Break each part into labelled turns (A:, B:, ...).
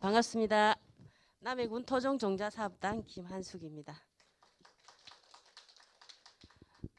A: 반갑습니다. 남해군 토종 종자 사업단 김한숙입니다.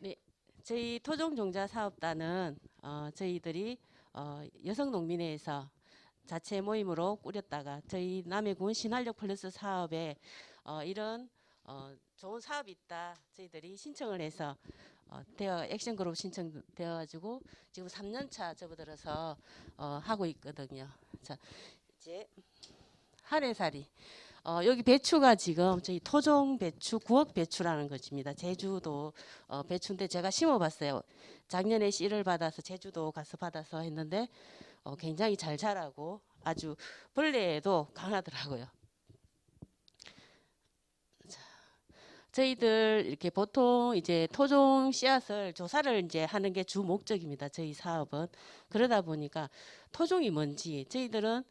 A: 네, 저희 토종 종자 사업단은 어, 저희들이 어, 여성 농민회에서 자체 모임으로 꾸렸다가 저희 남해군 신활력 플러스 사업에 어, 이런 어, 좋은 사업이 있다 저희들이 신청을 해서 어, 되어 액션 그룹 신청되어 가지고 지금 3년 차 접어들어서 어, 하고 있거든요. 자 이제 한해살이 어, 여기 배추가 지금 저희 토종 배추 구억 배추라는 것입니다. 제주도 어, 배추인데 제가 심어봤어요. 작년에 씨를 받아서 제주도 가서 받아서 했는데 어, 굉장히 잘 자라고 아주 벌레에도 강하더라고요. 자, 저희들 이렇게 보통 이제 토종 씨앗을 조사를 이제 하는 게 주 목적입니다. 저희 사업은 그러다 보니까 토종이 뭔지 저희들은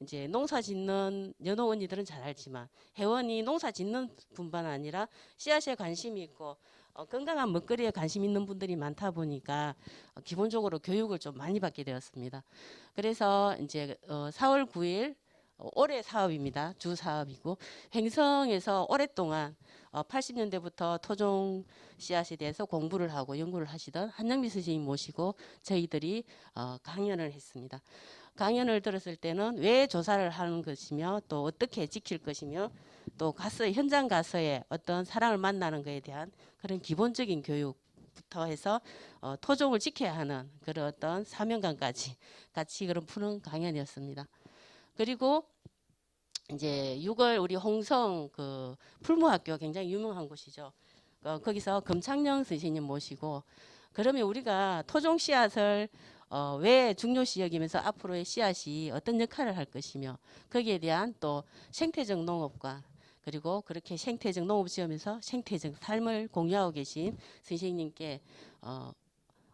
A: 이제 농사 짓는 연호 언니들은 잘 알지만 회원이 농사 짓는 분만 아니라 씨앗에 관심이 있고 어, 건강한 먹거리에 관심 있는 분들이 많다 보니까 어, 기본적으로 교육을 좀 많이 받게 되었습니다. 그래서 이제 어, 4월 9일 어, 올해 사업입니다. 주 사업이고 횡성에서 오랫동안 어, 80년대부터 토종 씨앗에 대해서 공부를 하고 연구를 하시던 한영미 선생님 모시고 저희들이 어, 강연을 했습니다. 강연을 들었을 때는 왜 조사를 하는 것이며 또 어떻게 지킬 것이며 또 가서 현장 가서의 어떤 사람을 만나는 것에 대한 그런 기본적인 교육부터 해서 어, 토종을 지켜야 하는 그런 어떤 사명감까지 같이 그런 푸는 강연이었습니다. 그리고 이제 6월 우리 홍성 그 풀무학교 굉장히 유명한 곳이죠. 어, 거기서 금창령 선생님 모시고 그러면 우리가 토종 씨앗을 어, 왜 중요시 여기면서 앞으로의 씨앗이 어떤 역할을 할 것이며 거기에 대한 또 생태적 농업과 그리고 그렇게 생태적 농업 지으면서 생태적 삶을 공유하고 계신 선생님께 어,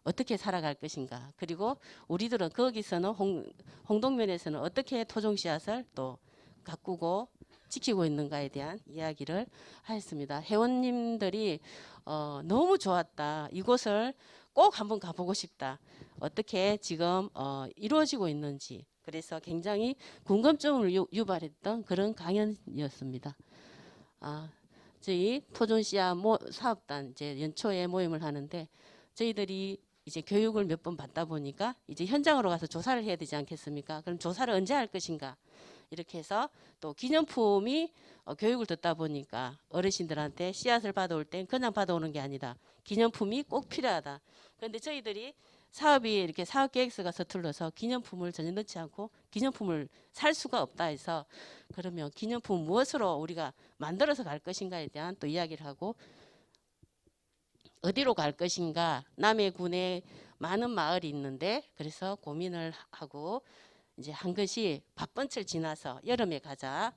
A: 어떻게 살아갈 것인가 그리고 우리들은 거기서는 홍, 홍동면에서는 어떻게 토종 씨앗을 또 가꾸고 지키고 있는가에 대한 이야기를 하였습니다. 회원님들이 어, 너무 좋았다. 이곳을 꼭 한번 가보고 싶다. 어떻게 지금 어, 이루어지고 있는지 그래서 굉장히 궁금증을 유, 유발했던 그런 강연이었습니다. 아, 저희 토종씨앗 모, 사업단 이제 연초에 모임을 하는데 저희들이 이제 교육을 몇 번 받다 보니까 이제 현장으로 가서 조사를 해야 되지 않겠습니까? 그럼 조사를 언제 할 것인가? 이렇게 해서 또 기념품이 어, 교육을 듣다 보니까 어르신들한테 씨앗을 받아올 땐 그냥 받아오는 게 아니다. 기념품이 꼭 필요하다. 그런데 저희들이 사업이 이렇게 사업 계획서가 서툴러서 기념품을 전혀 넣지 않고 기념품을 살 수가 없다 해서 그러면 기념품 무엇으로 우리가 만들어서 갈 것인가에 대한 또 이야기를 하고 어디로 갈 것인가 남해군에 많은 마을이 있는데 그래서 고민을 하고 이제 한 것이 밥번철 지나서 여름에 가자.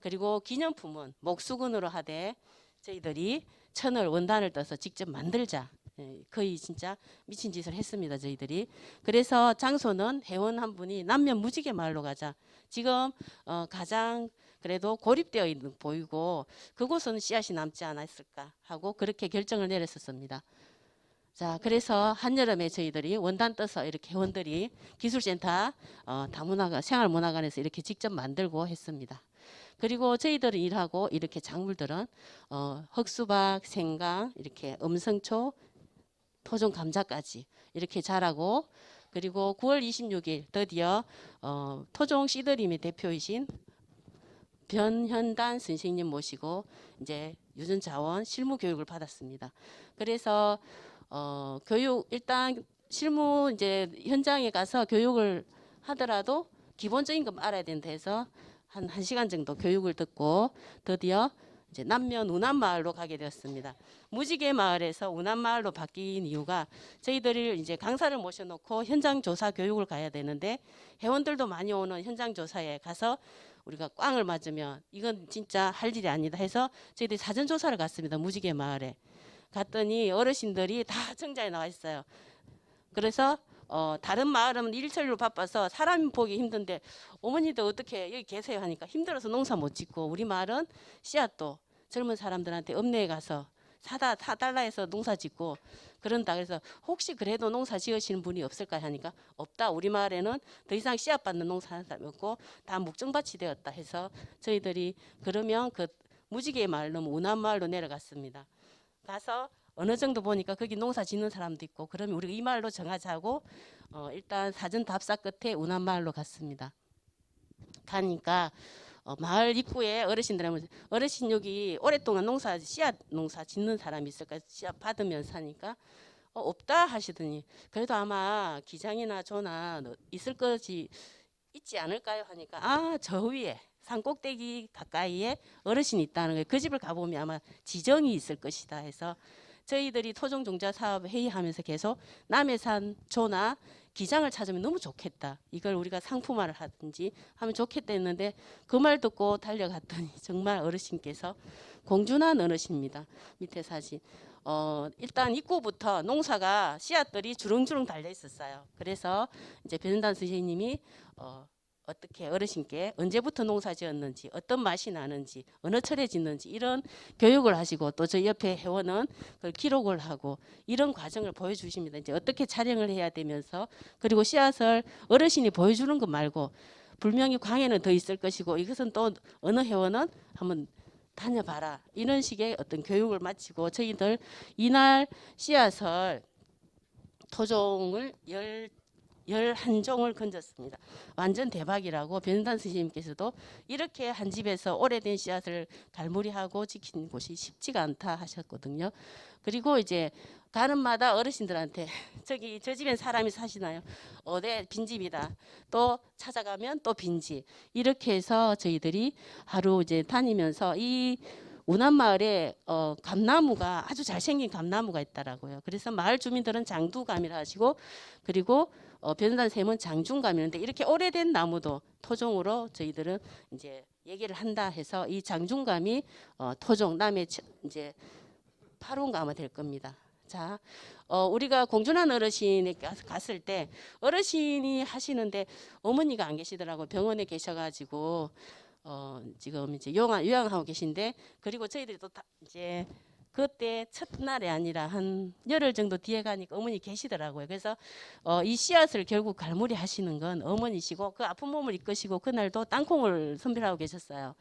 A: 그리고 기념품은 목수건으로 하되 저희들이 천을 원단을 떠서 직접 만들자. 예, 거의 진짜 미친 짓을 했습니다. 저희들이. 그래서 장소는 회원 한 분이 남면 무지개 마을로 가자. 지금 어, 가장 그래도 고립되어 있는 보이고 그곳은 씨앗이 남지 않았을까 하고 그렇게 결정을 내렸었습니다. 자, 그래서 한여름에 저희들이 원단 떠서 이렇게 회원들이 기술센터 어, 다문화관 생활문화관에서 이렇게 직접 만들고 했습니다. 그리고 저희들은 일하고 이렇게 작물들은 어, 흑수박, 생강, 이렇게 음성초, 토종 감자까지 이렇게 자라고 그리고 9월 26일 드디어 어, 토종 씨드림의 대표이신 변현단 선생님 모시고 이제 유전자원 실무 교육을 받았습니다. 그래서 어, 교육 일단 실무 이제 현장에 가서 교육을 하더라도 기본적인 건 알아야 된다 해서 한 1시간 정도 교육을 듣고 드디어 이제 남면 운암 마을로 가게 되었습니다. 무지개 마을에서 운암 마을로 바뀐 이유가 저희들이 이제 강사를 모셔놓고 현장 조사 교육을 가야 되는데 회원들도 많이 오는 현장 조사에 가서 우리가 꽝을 맞으면 이건 진짜 할 일이 아니다 해서 저희들이 사전 조사를 갔습니다. 무지개 마을에 갔더니 어르신들이 다 청자에 나와 있어요. 그래서 어, 다른 마을은 일처리로 바빠서 사람 보기 힘든데 어머니도 어떻게 여기 계세요? 하니까 힘들어서 농사 못 짓고 우리 마을은 씨앗도 젊은 사람들한테 읍내에 가서 사다 사달라 해서 농사 짓고 그런다. 그래서 혹시 그래도 농사 지으시는 분이 없을까 하니까 없다. 우리 마을에는 더 이상 씨앗 받는 농사 하는 사람이 없고 다 묵정밭이 되었다 해서 저희들이 그러면 그 무지개 마을로 운암 마을로 내려갔습니다. 가서 어느 정도 보니까 거기 농사 짓는 사람도 있고 그러면 우리가 이 마을로 정하자고 어, 일단 사전 답사 끝에 운암 마을로 갔습니다. 가니까 어, 마을 입구에 어르신들 하면 어르신 여기 오랫동안 농사 씨앗 농사 짓는 사람이 있을까 씨앗 받으면 사니까 어, 없다 하시더니 그래도 아마 기장이나 조나 너- 있을 거지 있지 않을까요 하니까 아 저 위에 산 꼭대기 가까이에 어르신이 있다는 거예요. 그 집을 가보면 아마 지정이 있을 것이다 해서 저희들이 토종 종자 사업 회의하면서 계속 남해산 조나 기장을 찾으면 너무 좋겠다. 이걸 우리가 상품화를 하든지 하면 좋겠다 했는데 그 말 듣고 달려갔더니 정말 어르신께서 공준한 어르신입니다. 밑에 사진. 어, 일단 입구부터 농사가 씨앗들이 주렁주렁 달려 있었어요. 그래서 이제 변단 선생님이 어, 어떻게 어르신께 언제부터 농사 지었는지 어떤 맛이 나는지 어느 철에 짓는지 이런 교육을 하시고 또 저희 옆에 회원은 그걸 기록을 하고 이런 과정을 보여주십니다. 이제 어떻게 촬영을 해야 되면서 그리고 씨앗을 어르신이 보여주는 것 말고 분명히 광에는 더 있을 것이고 이것은 또 어느 회원은 한번 다녀봐라 이런 식의 어떤 교육을 마치고 저희들 이날 씨앗을 토종을 열 열한 종을 건졌습니다. 완전 대박이라고 변단 선생님께서도 이렇게 한 집에서 오래된 씨앗을 갈무리하고 지키는 곳이 쉽지가 않다 하셨거든요. 그리고 이제 가는 마다 어르신들한테 저기 저 집엔 사람이 사시나요? 어 네 빈집이다. 또 찾아가면 또 빈집. 이렇게 해서 저희들이 하루 이제 다니면서 이 운암 마을에 어, 감나무가 아주 잘생긴 감나무가 있더라고요. 그래서 마을 주민들은 장두감이라 하시고 그리고 어, 변단 샘은 장중감이는데 이렇게 오래된 나무도 토종으로 저희들은 이제 얘기를 한다 해서 이 장중감이 어, 토종 남의 치- 이제 파룬가마 될 겁니다. 자, 어, 우리가 공준한 어르신에 가- 갔을 때 어르신이 하시는데 어머니가 안 계시더라고 요 병원에 계셔가지고 어, 지금 이제 요양 요양하고 계신데 그리고 저희들이 또 다 이제 그때 첫날이 아니라 한 열흘 정도 뒤에 가니까 어머니 계시더라고요. 그래서 어, 이 씨앗을 결국 갈무리 하시는 건 어머니시고 그 아픈 몸을 이끄시고 그날도 땅콩을 선별하고 계셨어요.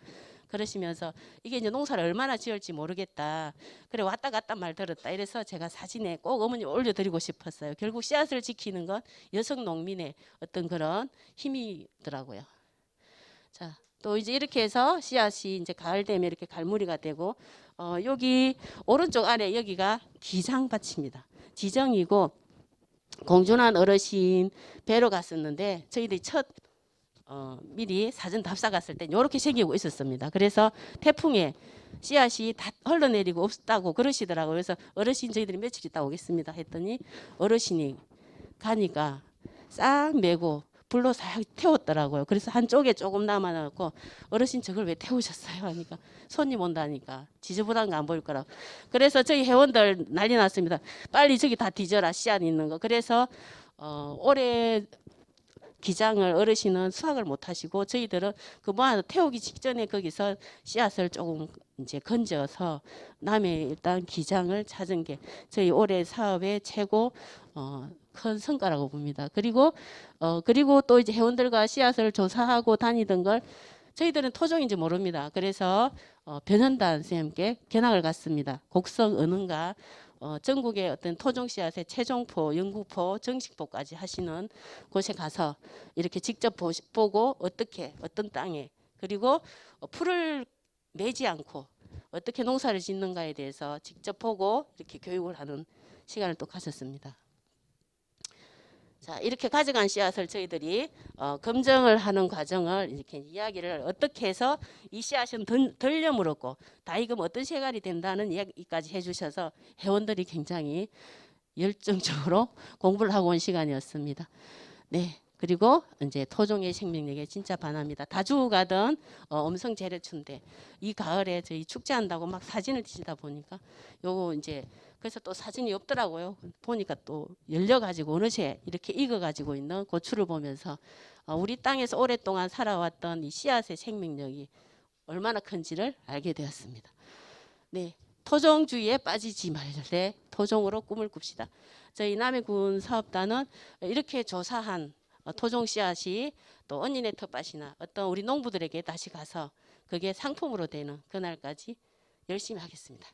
A: 그러시면서 이게 이제 농사를 얼마나 지을지 모르겠다. 그래 왔다 갔다 말 들었다. 이래서 제가 사진에 꼭 어머니 올려드리고 싶었어요. 결국 씨앗을 지키는 건 여성 농민의 어떤 그런 힘이더라고요. 자, 또 이제 이렇게 해서 씨앗이 이제 가을 되면 이렇게 갈무리가 되고 어, 여기 오른쪽 아래 여기가 기장밭입니다. 지정이고 공준한 어르신 뵈러 갔었는데 저희들이 첫 어, 미리 사전 답사 갔을 때 이렇게 새기고 있었습니다. 그래서 태풍에 씨앗이 다 흘러내리고 없다고 그러시더라고요. 그래서 어르신 저희들이 며칠 있다 오겠습니다 했더니 어르신이 가니까 싹 메고 불로 싹 태웠더라고요. 그래서 한쪽에 조금 남아놨고 어르신 저걸 왜 태우셨어요? 하니까 손님 온다니까 지저분한 거 안 보일 거라고. 그래서 저희 회원들 난리 났습니다. 빨리 저기 다 뒤져라 씨앗 있는 거. 그래서 어, 올해 기장을 어르신은 수확을 못 하시고 저희들은 그뭐 태우기 직전에 거기서 씨앗을 조금 이제 건져서 남해 일단 기장을 찾은 게 저희 올해 사업의 최고 어, 큰 성과라고 봅니다. 그리고 어 그리고 또 이제 회원들과 씨앗을 조사하고 다니던 걸 저희들은 토종인지 모릅니다. 그래서 어, 변현단 선생님께 견학을 갔습니다. 곡성 은흥가 어, 전국의 어떤 토종 씨앗의 최종포, 연구포, 정식포까지 하시는 곳에 가서 이렇게 직접 보시, 보고 어떻게 어떤 땅에 그리고 어, 풀을 매지 않고 어떻게 농사를 짓는가에 대해서 직접 보고 이렇게 교육을 하는 시간을 또 가졌습니다. 자 이렇게 가져간 씨앗을 저희들이 어, 검증을 하는 과정을 이렇게 이야기를 어떻게 해서 이 씨앗은 덜, 덜 여물었고 다익으면 어떤 색깔이 된다는 이야기까지 해주셔서 회원들이 굉장히 열정적으로 공부를 하고 온 시간이었습니다. 네. 그리고 이제 토종의 생명력에 진짜 반합니다. 다주 가던 어, 음성 재래춘데 이 가을에 저희 축제한다고 막 사진을 찍다 보니까 요거 이제 그래서 또 사진이 없더라고요. 보니까 또 열려가지고 어느새 이렇게 익어가지고 있는 고추를 보면서 어, 우리 땅에서 오랫동안 살아왔던 이 씨앗의 생명력이 얼마나 큰지를 알게 되었습니다. 네, 토종주의에 빠지지 말래 토종으로 꿈을 꿉시다. 저희 남해군 사업단은 이렇게 조사한 어, 토종 씨앗이 또 언니네 텃밭이나 어떤 우리 농부들에게 다시 가서 그게 상품으로 되는 그날까지 열심히 하겠습니다.